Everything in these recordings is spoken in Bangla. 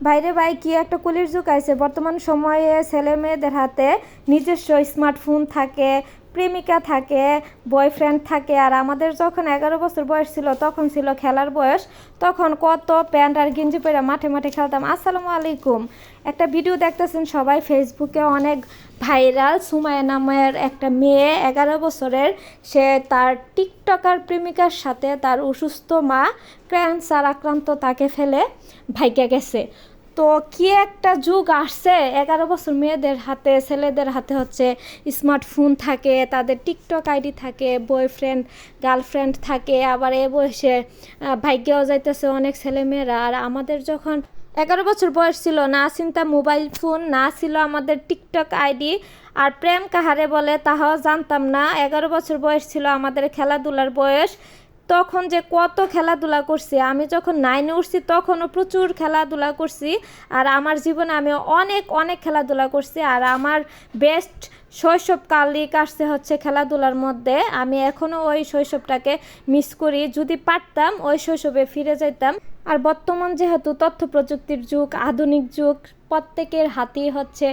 বাইরে ভাই, কি একটা কলির যুগ আছে বর্তমান সময়ে ছেলে মেয়েদের হাতে নিজস্ব স্মার্টফোন থাকে প্রেমিকা থাকে বয়ফ্রেন্ড থাকে আর আমাদের যখন এগারো বছর বয়স ছিল, তখন ছিল খেলার বয়স, তখন কত প্যান্ট আর গেঞ্জি পরে মাঠে মাঠে খেলতাম। আসসালামু আলাইকুম। একটা ভিডিও দেখতেছেন সবাই ফেসবুকে অনেক ভাইরাল সুমায়া নামের একটা মেয়ে, এগারো বছরের, সে তার টিকটকার প্রেমিকার সাথে তার অসুস্থ মা ক্যান্সার আক্রান্ত তাকে ফেলে ভাইকে গেছে। তো কি একটা যুগ আসছে, এগারো বছর মেয়েদের হাতে, ছেলেদের হাতে হচ্ছে স্মার্টফোন থাকে, তাদের টিকটক আইডি থাকে বয়ফ্রেন্ড গার্লফ্রেন্ড থাকে, আবার এ বয়সে ভাগ্যেও যাইতেছে অনেক ছেলেমেয়েরা। আর আমাদের যখন এগারো বছর বয়স ছিল, না চিন্তা মোবাইল ফোন না ছিল আমাদের টিকটক আইডি আর প্রেম কাহারে বলে তাহাও জানতাম না। এগারো বছর বয়স ছিল আমাদের খেলাধুলার বয়স। তখন যে কত খেলাধুলা করছি, আমি যখন নাইনে উঠছি তখনও প্রচুর খেলাধুলা করছি আর আমার জীবনে আমি অনেক অনেক খেলাধুলা করছি আর আমার বেস্ট শৈশবকালই কাটছে হচ্ছে খেলাধুলার মধ্যে। আমি এখনও ওই শৈশবটাকে মিস করি। যদি পারতাম ওই শৈশবে ফিরে যাইতাম। আর বর্তমান যেহেতু তথ্য প্রযুক্তির যুগ, আধুনিক যুগ, প্রত্যেকের হাতেই হচ্ছে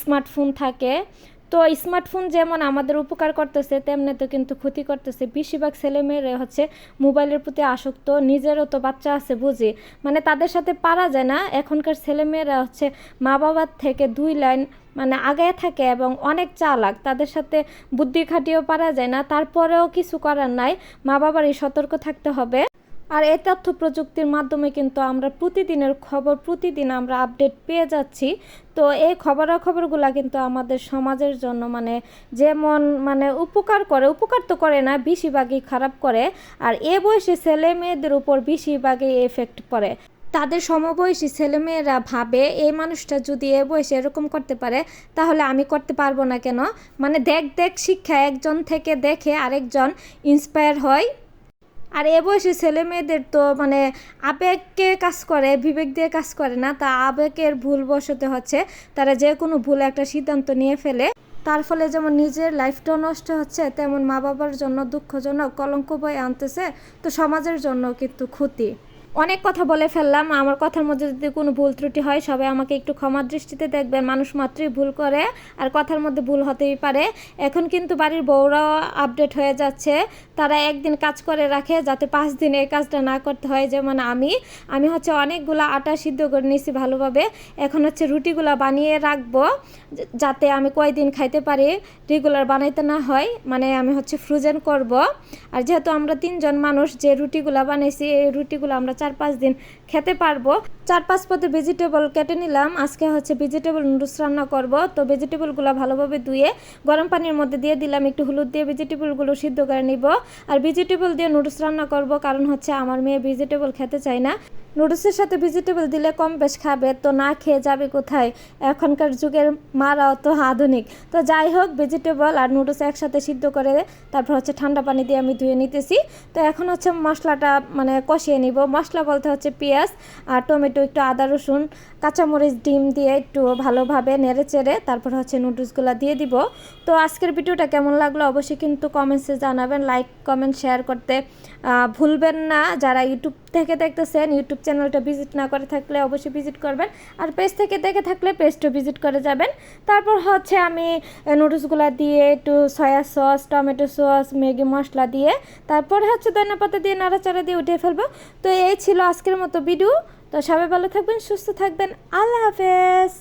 স্মার্টফোন থাকে। তো স্মার্টফোন যেমন আমাদের উপকার করতেছে, তেমনি তো কিন্তু ক্ষতি করতেছে। বেশিরভাগ ছেলেমেয়েরা হচ্ছে মোবাইলের প্রতি আসক্ত, নিজেরও তো বাচ্চা আছে বুঝি। মানে তাদের সাথে পারা যায় না। এখনকার ছেলেমেয়েরা হচ্ছে মা বাবার থেকে দুই লাইন মানে আগে থাকে এবং অনেক চালাক। তাদের সাথে বুদ্ধি খাটিয়েও পারা যায় না। তারপরেও কিছু করার নাই। মা বাবারই সতর্ক থাকতে হবে। আর এই তথ্য প্রযুক্তির মাধ্যমে কিন্তু আমরা প্রতিদিনের খবর, প্রতিদিন আমরা আপডেট পেয়ে যাচ্ছি। তো এই খবরাখবরগুলো কিন্তু আমাদের সমাজের জন্য মানে যেমন মানে উপকার করে, উপকার তো করে না, বেশিরভাগই খারাপ করে। আর এ বয়সে ছেলে মেয়েদের উপর বেশিরভাগই এফেক্ট পড়ে। তাদের সমবয়সী ছেলেমেয়েরা ভাবে, এই মানুষটা যদি এ বয়সে এরকম করতে পারে, তাহলে আমি করতে পারব না কেন? মানে দেখ দেখ শিক্ষা একজন থেকে দেখে আরেকজন ইন্সপায়ার হয়। আর এ বয়সী ছেলে মেয়েদের তো মানে আবেগকে কাজ করে, বিবেক দিয়ে কাজ করে না, তা আবেগের ভুল বসতে হচ্ছে। তারা যে কোনো ভুল একটা সিদ্ধান্ত নিয়ে ফেলে। তার ফলে যেমন নিজের লাইফটাও নষ্ট হচ্ছে, তেমন মা বাবার জন্য দুঃখজনক কলঙ্ক বয়ে আনতেছে। তো সমাজের জন্য কিন্তু ক্ষতি। অনেক কথা বলে ফেললাম, আমার কথার মধ্যে যদি কোনো ভুল ত্রুটি হয়, সবাই আমাকে একটু ক্ষমা দৃষ্টিতে দেখবেন। মানুষ মাত্রই ভুল করে, আর কথার মধ্যে ভুল হতেই পারে। এখন কিন্তু বাড়ির বউরাও আপডেট হয়ে যাচ্ছে। তারা একদিন কাজ করে রাখে, যাতে পাঁচ দিন এই কাজটা না করতে হয়। যেমন আমি আমি হচ্ছে অনেকগুলো আটা সিদ্ধ করে নিয়েছি ভালোভাবে। এখন হচ্ছে রুটিগুলো বানিয়ে রাখব, যাতে আমি কয়দিন খাইতে পারি রেগুলার বানাইতে না হয়। মানে আমি হচ্ছে ফ্রোজেন করব। আর যেহেতু আমরা তিনজন মানুষ, যে রুটিগুলো বানাইছি, এই রুটিগুলো আমরা চার পাঁচ দিন খেতে পারব। চার পাঁচ পথে ভেজিটেবল কেটে নিলাম। আজকে হচ্ছে ভেজিটেবল নুডলস রান্না করব। তো ভেজিটেবলগুলো ভালোভাবে ধুয়ে গরম পানির মধ্যে দিয়ে দিলাম। একটু হলুদ দিয়ে ভেজিটেবলগুলো সিদ্ধ করে নিব। আর ভেজিটেবল দিয়ে নুডলস রান্না করব কারণ হচ্ছে আমার মেয়ে ভেজিটেবল খেতে চায় না। নুডলসের সাথে ভেজিটেবল দিলে কম বেশ খাবে। তো না খেয়ে যাবে কোথায়? এখনকার যুগের মারাও অত আধুনিক। তো যাই হোক ভেজিটেবল আর নুডলস একসাথে সিদ্ধ করে তারপর হচ্ছে ঠান্ডা পানি দিয়ে আমি ধুয়ে নিতেছি। তো এখন হচ্ছে মশলাটা মানে কষিয়ে নিব। মশলা বলতে হচ্ছে পেঁয়াজ আর টমেটো, একটু আদা, রসুন, কাঁচামরিচ, ডিম দিয়ে একটু ভালোভাবে নেড়ে চেড়ে তারপর হচ্ছে নুডলসগুলো দিয়ে দিব। তো আজকের ভিডিওটা কেমন লাগল অবশ্যই কিন্তু কমেন্টসে জানাবেন, লাইক, কমেন্ট, শেয়ার করতে ভুলবেন না। যারা ইউটিউব থেকে দেখতেছেন ইউটিউব চ্যানেলটা ভিজিট না করে থাকলে অবশ্যই ভিজিট করবেন। আর পেজ থেকে দেখে থাকলে পেজটা ভিজিট করে যাবেন। তারপর হচ্ছে আমি নুডলসগুলো দিয়ে একটু soya sauce tomato sauce Maggi মশলা দিয়ে, তারপরে হচ্ছে ধনে পাতা দিয়ে নাড়াচাড়া দিয়ে উঠে ফেলব। তো এই ছিল আজকের মতো ভিডিও তো সবাই ভালো থাকবেন, সুস্থ থাকবেন। আল্লাহ হাফেজ।